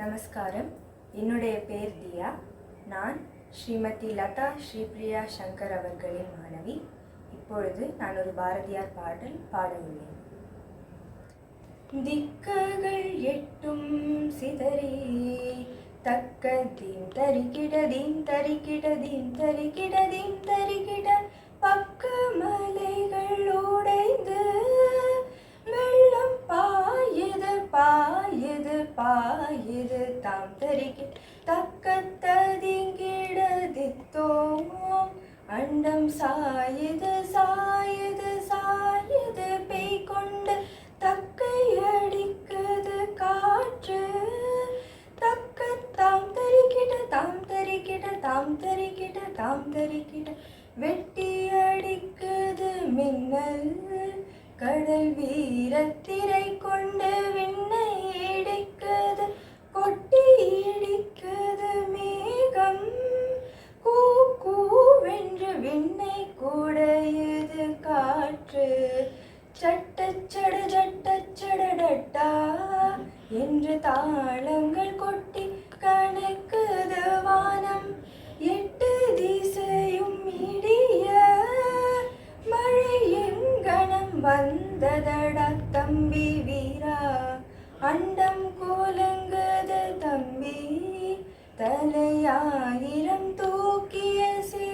நமஸ்காரம். என்னுடைய பேர் தியா. நான் ஸ்ரீமதி லதா ஸ்ரீபிரியா சங்கர் அவர்களின் மாணவி. இப்பொழுது நான் ஒரு பாரதியார் பாடல் பாடவுள்ளேன் திக்ககள் எட்டும் சிதறி தக்கதின் தீம் தரிக்கிட தீம் தரிக்கிட தீம் தரிக்கிட தீம் தரிக்கிட பாயிரு தாம் தரிக்கிட தக்க ததிங்கிடதித்தோம் அண்டம் சாயுது சாயுது சாயுது பெய் கொண்டு தக்கை அடிக்குது காற்று. தக்க தாம் தரிக்கிட தாம் தரிக்கிட தாம் தரிக்கிட தாம் தரிக்கிட வெட்டி அடிக்குது மின்னல். கடல் வீரத்திரை கொண்டு சட்டச்சட டட்டா என்று தாளங்கள் கொட்டி கணக்குது வானம். எட்டு திசையும் இடிய மழை எங்கனம் வந்ததடா தம்பி வீரா. அண்டம் கோலங்குது தம்பி தலையாயிரம் தூக்கிய சே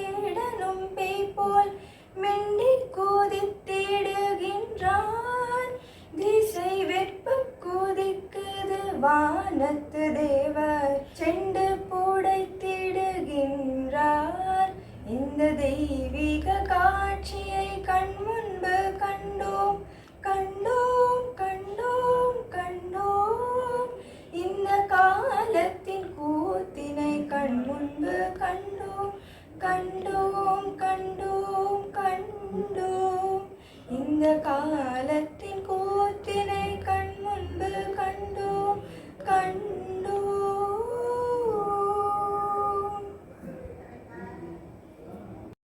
வானத்து தேவர் செண்டு புடைத்திடுகின்றார். இந்த தெய்வீக காட்சியை கண் முன்பு கண்டோம். கண்டோம் கண்டோம் கண்டோம். இந்த காலத்தின் கூத்தினை கண் முன்பு கண்டோம். கண்டோம் கண்டோம் கண்டோம். இந்த காலத்தின்